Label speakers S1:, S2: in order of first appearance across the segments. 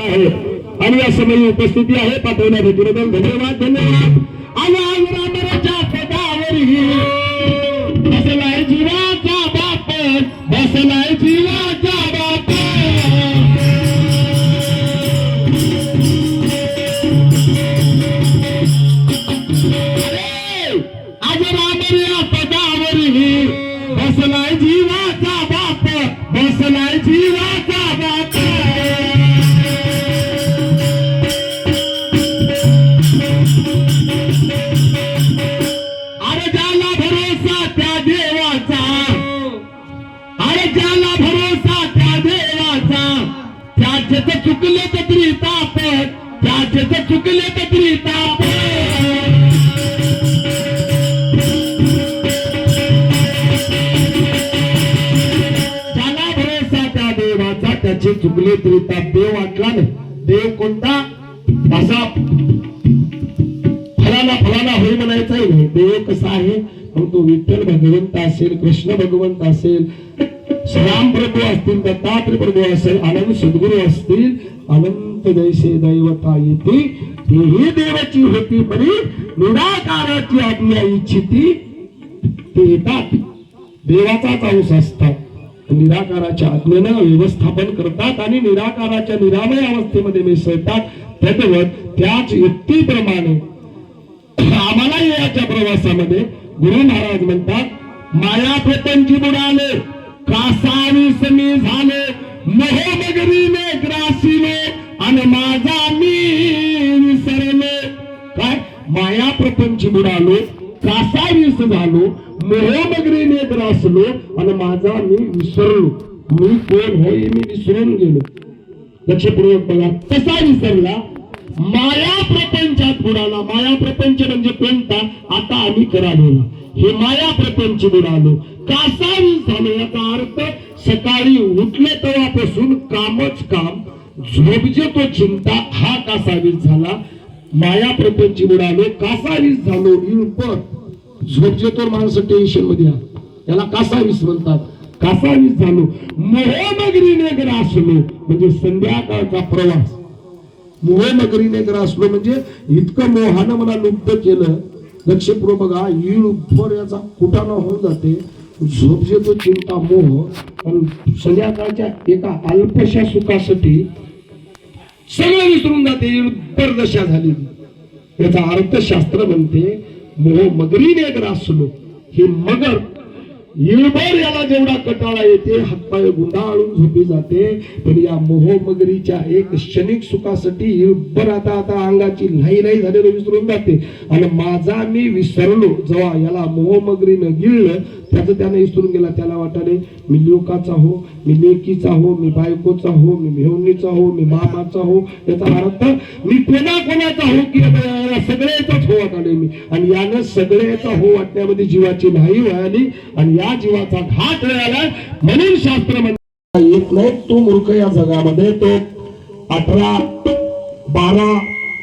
S1: आहे. आणि या समयी उपस्थिती आहे पाठवण्याबद्दल धन्यवाद. धन्यवाद. आणि चुकले तर तरी ताप त्याचे चुकले तर तरी ताप त्या देवाचा त्याचे चुकले तरी त्या देव वाटला नाही. देव कोणता? असा. फलाना फलाना होई म्हणायचं आहे. देव कसा आहे? मग तो विठ्ठल भगवंत असेल कृष्ण भगवंत असेल. श्याम प्रभू असतील दत्तात्र प्रभू असेल आनंद सद्गुरू असतील अनंत जैसे दैवता येते तेही देवाची होती बरी निराकाराची आज्ञा इच्छिती ते येतात. देवाचाच अंश असतात. निराकाराच्या आज्ञेनं व्यवस्थापन करतात आणि निराकाराच्या निरामय अवस्थेमध्ये मिसळतात. तद्वत त्याच युक्तीप्रमाणे आम्हाला याच्या प्रवासामध्ये गुरु महाराज म्हणतात माया प्रपंची बुडाले. कासावी मी झालो मोहमगरीने ग्रासीने आणि माझा मी विसरले काय? माया प्रपंच बुडालो कासावीस झालो मोहमगरीने ग्रासलो आणि माझा मी विसरलो. मी कोण होय मी विसरून गेलो. लक्षपूर्वक बघा कसा विसरला? माया प्रपंचात बुडाला. माया प्रपंच म्हणजे कोणता? आता आम्ही करालेला. हे माया प्रपंच बुडालो कासावी झालो याचा अर्थ सकाळी उठले तेव्हापासून कामच काम. झोपजे तो चिंता हा कासावीस झाला. माया प्रपंच बुडालो कासावीस झालो इळपर झोपजे तो माणसं टेन्शनमध्ये याला कासावीस म्हणतात. कासावीस झालो. मोहनगरीने ग्रासलो म्हणजे संध्याकाळचा प्रवास. मोहनगरीने ग्रासलो म्हणजे इतकं मोहानं मला लुप्त केलं. लक्षपूर्वक बघा ईळ उपर याचा कुटाणा होऊन जाते. झोपजेतो चिंता मोह. पण संध्याकाळच्या एका अल्पशा सुखासाठी सगळं विसरून जाते ईळ दशा झाली. याचा अर्थशास्त्र म्हणते मोह मगरीने ग्रासलो. हे मगर येळभर याला जेवढा कटाळा येते हातपाय गुंडाळून झोपी जाते. पण या मोहमगरीच्या एक क्षणिक सुखासाठी येळभर आता आता अंगाची लाई लाई झालेलं विसरून जाते. आणि माझा मी विसरलो जेव्हा याला मोहमगरीनं गिळलं त्याचं त्याने विसरून गेला त्याला वाटाले मी लोकाचा हो मी लेकीचा हो मी बायकोचा हो मी मेहनीचा हो मी मामाचा हो याचा अर्थ मी कोणा कोणाचा हो की याला सगळ्याचाच हो वाटाले मी. आणि यानं सगळ्याचा हो वाटण्यामध्ये जीवाची नाही वळाली आणि या जीवाचा घात मिळाला म्हणून शास्त्र म्हणजे येत नाही तो मूर्ख या जगामध्ये तो अठरा बारा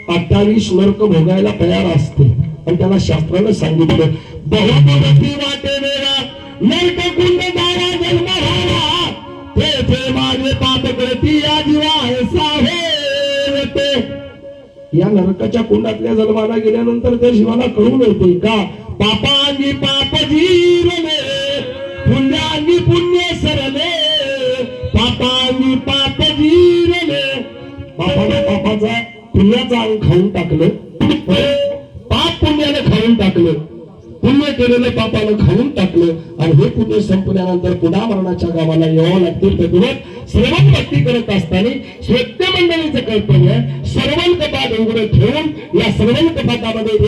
S1: अठ्ठावीस नर्क भोगायला तयार असते. आणि त्याला शास्त्रानं सांगितलं बहुपदती वाटे वेळा नरक कुंड दारा जन्म झाला ते ते माझे पाप करती या जीवा ऐसा या नरकाच्या कुंडातल्या जन्माला गेल्यानंतर त्या जीवाला कळून येते का? पापांनी पाप जीरले पुण्यानी पुण्य सरले पापांनी पाप जीरले. पापाला पापाचा पुण्याचा अंग खाऊन टाकलं. पाप पुण्याने खाऊन टाकलं. पुण्य केलेलं पापानं खाऊन टाकलं आणि हे पुण्य संपल्यानंतर पुन्हा मरणाच्या गावाला यावं लागतील तर श्रवण भक्ती करत असताना श्रोत्य मंडळीचं कर्तव्य श्रवण कपाट उघडं ठेवून या श्रवण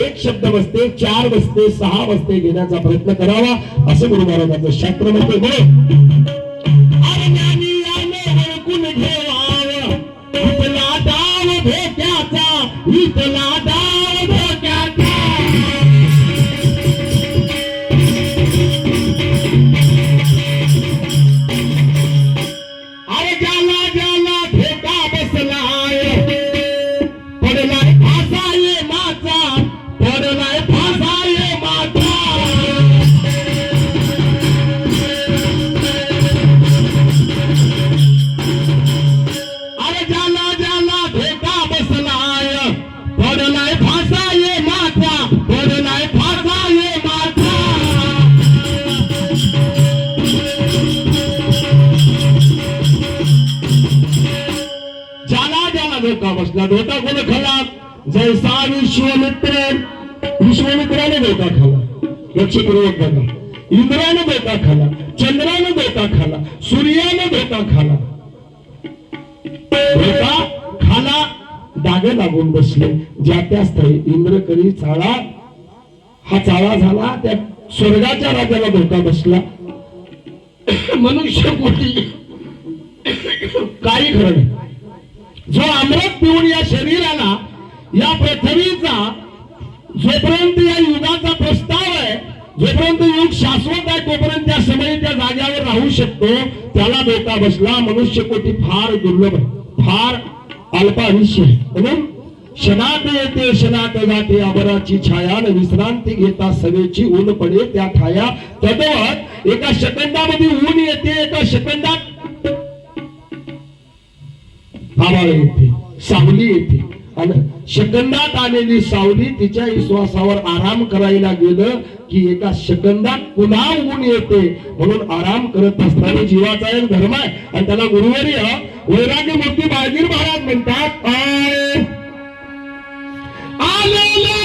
S1: एक शब्द बसते चार बसते सहा बसते घेण्याचा प्रयत्न करावा. असं गुरु महाराजांचं शास्त्र म्हणते. धोका बसला धोका कोणी खाला जैसा विश्वमित्र विश्वमित्राने धोका खाला. लक्षपूर्वक बघा. इंद्राने धोका खाला चंद्राने धोका खाला सूर्याने धोका खाला. धोका खाला डाग लागून बसले. ज्या त्या स्थळी इंद्र करी चाळा हा चाळा झाला त्या स्वर्गाच्या राजाला धोका बसला. मनुष्य कोटी काही खरं नाही. जो अमृत पिऊन या शरीराला या पृथ्वीचा जोपर्यंत या युगाचा प्रस्ताव आहे जोपर्यंत युग शाश्वत आहे तोपर्यंत त्या समय त्या जाग्यावर राहू शकतो. त्याला धोका बसला मनुष्य कोटी फार दुर्लभ आहे. फार अल्प आयुष्य आहे. म्हणून क्षणात येते क्षणात जाते अबराची छाया न विश्रांती घेता सवेची ऊन पडे त्या ठाया तदवत एका सेकंदामध्ये ऊन येते एका सेकंदात आभाळ येते सावली येते. आणि शकंदात आलेली सावली तिच्या विश्वासावर आराम करायला गेलं की एका शकंदात पुन्हा ऊन येते? म्हणून आराम करत असताना जीवाचा एक धर्म आहे. आणि त्याला गुरुवारी वैराग्य मूर्ती बाळगीर महाराज म्हणतात आलेला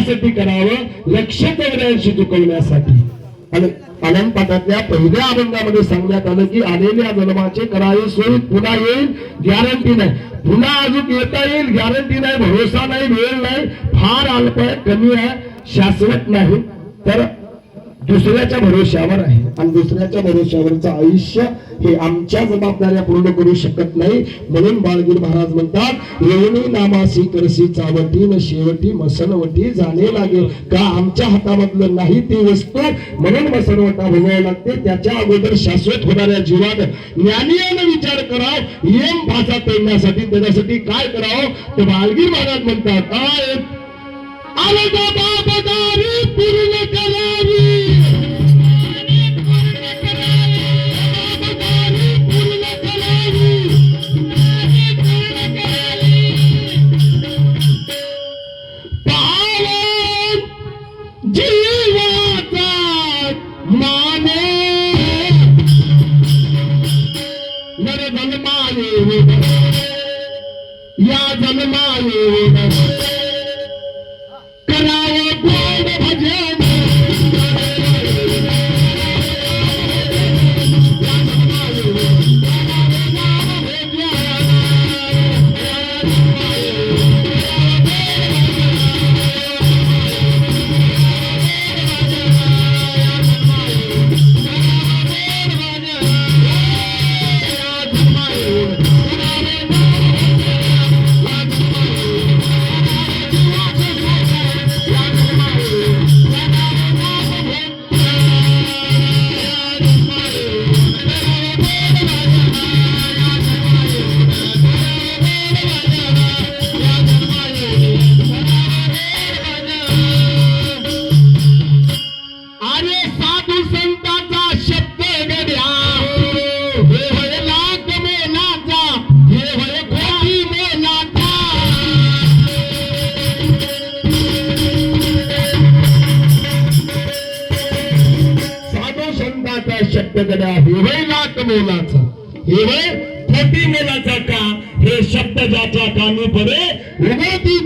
S1: सोयीत करावं लक्ष तेवढ्यांशी चुकवण्यासाठी आणि आनंद पहिल्या अभंगामध्ये सांगण्यात आलं की आलेल्या जन्माचे करावे सोयीत पुन्हा येईल गॅरंटी नाही. पुन्हा अजून येता येईल गॅरंटी नाही भरोसा नाही वेळ नाही फार अल्प आहे कमी आहे शाश्वत नाही. तर दुसऱ्याच्या भरोश्यावर आहे. आणि दुसऱ्याच्या भरोश्यावरचं आयुष्य हे आमच्या जबाबदाऱ्या पूर्ण करू शकत नाही. म्हणून बाळगीर महाराज म्हणतात रेवणी नामासी करसी चावटी न शेवटी मसनवटी जाणे लागेल. का आमच्या हातामधलं नाही ती वस्तू? म्हणून मसनवटा भोगावी लागते. त्याच्या अगोदर शाश्वत होणाऱ्या जीवात ज्ञानीयानं विचार कराव. येम भाषा तोडण्यासाठी त्याच्यासाठी काय करावं? तर बाळगीर महाराज म्हणतात काय? आलं या जन्माने शब्द गड्या हे होय लाख मेलाचा हे का? हे शब्द ज्याच्या कानी पडे उगवती